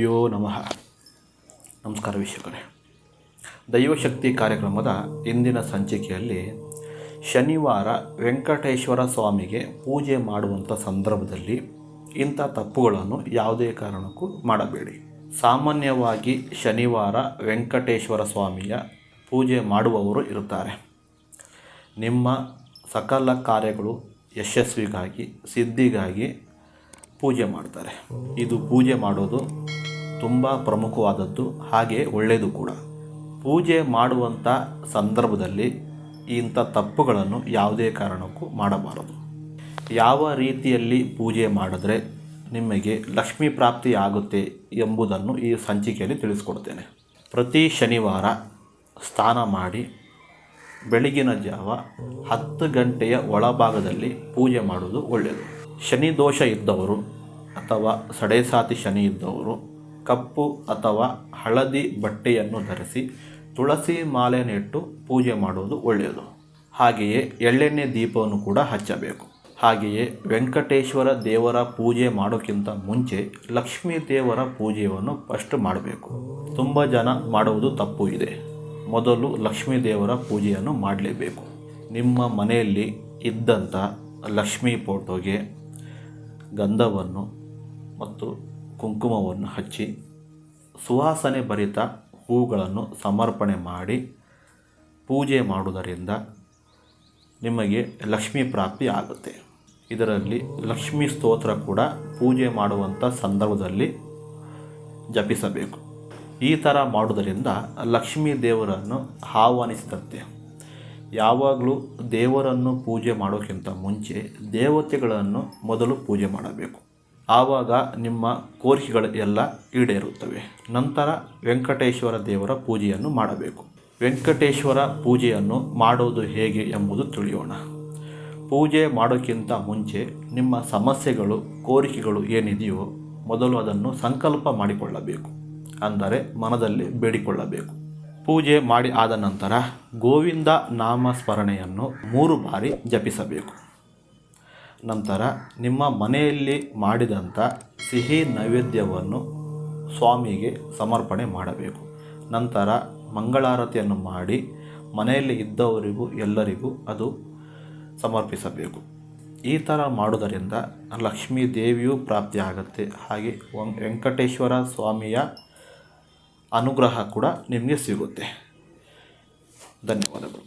ಗುರುಭ್ಯೋ ನಮಃ. ನಮಸ್ಕಾರ ವೀಕ್ಷಕರೇ. ದೈವಶಕ್ತಿ ಕಾರ್ಯಕ್ರಮದ ಇಂದಿನ ಸಂಚಿಕೆಯಲ್ಲಿ ಶನಿವಾರ ವೆಂಕಟೇಶ್ವರ ಸ್ವಾಮಿಗೆ ಪೂಜೆ ಮಾಡುವಂಥ ಸಂದರ್ಭದಲ್ಲಿ ಇಂಥ ತಪ್ಪುಗಳನ್ನು ಯಾವುದೇ ಕಾರಣಕ್ಕೂ ಮಾಡಬೇಡಿ. ಸಾಮಾನ್ಯವಾಗಿ ಶನಿವಾರ ವೆಂಕಟೇಶ್ವರ ಸ್ವಾಮಿಯ ಪೂಜೆ ಮಾಡುವವರು ಇರುತ್ತಾರೆ. ನಿಮ್ಮ ಸಕಲ ಕಾರ್ಯಗಳು ಯಶಸ್ವಿಗಾಗಿ, ಸಿದ್ಧಿಗಾಗಿ ಪೂಜೆ ಮಾಡ್ತಾರೆ. ಇದು ಪೂಜೆ ಮಾಡೋದು ತುಂಬ ಪ್ರಮುಖವಾದದ್ದು, ಹಾಗೆ ಒಳ್ಳೆಯದು ಕೂಡ. ಪೂಜೆ ಮಾಡುವಂಥ ಸಂದರ್ಭದಲ್ಲಿ ಇಂಥ ತಪ್ಪುಗಳನ್ನು ಯಾವುದೇ ಕಾರಣಕ್ಕೂ ಮಾಡಬಾರದು. ಯಾವ ರೀತಿಯಲ್ಲಿ ಪೂಜೆ ಮಾಡಿದ್ರೆ ನಿಮಗೆ ಲಕ್ಷ್ಮೀ ಪ್ರಾಪ್ತಿ ಆಗುತ್ತೆ ಎಂಬುದನ್ನು ಈ ಸಂಚಿಕೆಯಲ್ಲಿ ತಿಳಿಸ್ಕೊಡ್ತೇನೆ. ಪ್ರತಿ ಶನಿವಾರ ಸ್ನಾನ ಮಾಡಿ ಬೆಳಗಿನ ಜಾವ ಹತ್ತು ಗಂಟೆಯ ಒಳಭಾಗದಲ್ಲಿ ಪೂಜೆ ಮಾಡುವುದು ಒಳ್ಳೆಯದು. ಶನಿ ದೋಷ ಇದ್ದವರು ಅಥವಾ ಸಡೆಸಾತಿ ಶನಿ ಇದ್ದವರು ಕಪ್ಪು ಅಥವಾ ಹಳದಿ ಬಟ್ಟೆಯನ್ನು ಧರಿಸಿ ತುಳಸಿ ಮಾಲೆಯನ್ನಿಟ್ಟು ನೆಟ್ಟು ಪೂಜೆ ಮಾಡುವುದು ಒಳ್ಳೆಯದು. ಹಾಗೆಯೇ ಎಳ್ಳೆಣ್ಣೆ ದೀಪವನ್ನು ಕೂಡ ಹಚ್ಚಬೇಕು. ಹಾಗೆಯೇ ವೆಂಕಟೇಶ್ವರ ದೇವರ ಪೂಜೆ ಮಾಡೋಕ್ಕಿಂತ ಮುಂಚೆ ಲಕ್ಷ್ಮೀ ದೇವರ ಪೂಜೆಯನ್ನು ಫಸ್ಟ್ ಮಾಡಬೇಕು. ತುಂಬ ಜನ ಮಾಡುವುದು ತಪ್ಪು ಇದೆ. ಮೊದಲು ಲಕ್ಷ್ಮೀ ದೇವರ ಪೂಜೆಯನ್ನು ಮಾಡಲೇಬೇಕು. ನಿಮ್ಮ ಮನೆಯಲ್ಲಿ ಇದ್ದಂಥ ಲಕ್ಷ್ಮೀ ಫೋಟೋಗೆ ಗಂಧವನ್ನು ಮತ್ತು ಕುಂಕುಮವನ್ನು ಹಚ್ಚಿ ಸುವಾಸನೆ ಭರಿತ ಹೂಗಳನ್ನು ಸಮರ್ಪಣೆ ಮಾಡಿ ಪೂಜೆ ಮಾಡುವುದರಿಂದ ನಿಮಗೆ ಲಕ್ಷ್ಮೀ ಪ್ರಾಪ್ತಿ ಆಗುತ್ತೆ. ಇದರಲ್ಲಿ ಲಕ್ಷ್ಮೀ ಸ್ತೋತ್ರ ಕೂಡ ಪೂಜೆ ಮಾಡುವಂಥ ಸಂದರ್ಭದಲ್ಲಿ ಜಪಿಸಬೇಕು. ಈ ಥರ ಮಾಡುವುದರಿಂದ ಲಕ್ಷ್ಮೀ ದೇವರನ್ನು ಆಹ್ವಾನಿಸಿದಂತೆ ಯಾವಾಗಲೂ ದೇವರನ್ನು ಪೂಜೆ ಮಾಡೋಕ್ಕಿಂತ ಮುಂಚೆ ದೇವತೆಗಳನ್ನು ಮೊದಲು ಪೂಜೆ ಮಾಡಬೇಕು. ಆವಾಗ ನಿಮ್ಮ ಕೋರಿಕೆಗಳು ಎಲ್ಲ ಈಡೇರುತ್ತವೆ. ನಂತರ ವೆಂಕಟೇಶ್ವರ ದೇವರ ಪೂಜೆಯನ್ನು ಮಾಡಬೇಕು. ವೆಂಕಟೇಶ್ವರ ಪೂಜೆಯನ್ನು ಮಾಡೋದು ಹೇಗೆ ಎಂಬುದು ತಿಳಿಯೋಣ. ಪೂಜೆ ಮಾಡೋಕ್ಕಿಂತ ಮುಂಚೆ ನಿಮ್ಮ ಸಮಸ್ಯೆಗಳು, ಕೋರಿಕೆಗಳು ಏನಿದೆಯೋ ಮೊದಲು ಅದನ್ನು ಸಂಕಲ್ಪ ಮಾಡಿಕೊಳ್ಳಬೇಕು. ಅಂದರೆ ಮನದಲ್ಲಿ ಬೇಡಿಕೊಳ್ಳಬೇಕು. ಪೂಜೆ ಮಾಡಿ ಆದ ನಂತರ ಗೋವಿಂದ ನಾಮ ಸ್ಮರಣೆಯನ್ನು ಮೂರು ಬಾರಿ ಜಪಿಸಬೇಕು. ನಂತರ ನಿಮ್ಮ ಮನೆಯಲ್ಲಿ ಮಾಡಿದಂಥ ಸಿಹಿ ನೈವೇದ್ಯವನ್ನು ಸ್ವಾಮಿಗೆ ಸಮರ್ಪಣೆ ಮಾಡಬೇಕು. ನಂತರ ಮಂಗಳಾರತಿಯನ್ನು ಮಾಡಿ ಮನೆಯಲ್ಲಿ ಇದ್ದವರಿಗೂ ಎಲ್ಲರಿಗೂ ಅದು ಸಮರ್ಪಿಸಬೇಕು. ಈ ಥರ ಮಾಡುವುದರಿಂದ ಲಕ್ಷ್ಮೀ ದೇವಿಯೂ ಪ್ರಾಪ್ತಿಯಾಗುತ್ತೆ ಹಾಗೆ ವೆಂಕಟೇಶ್ವರ ಸ್ವಾಮಿಯ ಅನುಗ್ರಹ ಕೂಡ ನಿಮಗೆ ಸಿಗುತ್ತೆ. ಧನ್ಯವಾದಗಳು.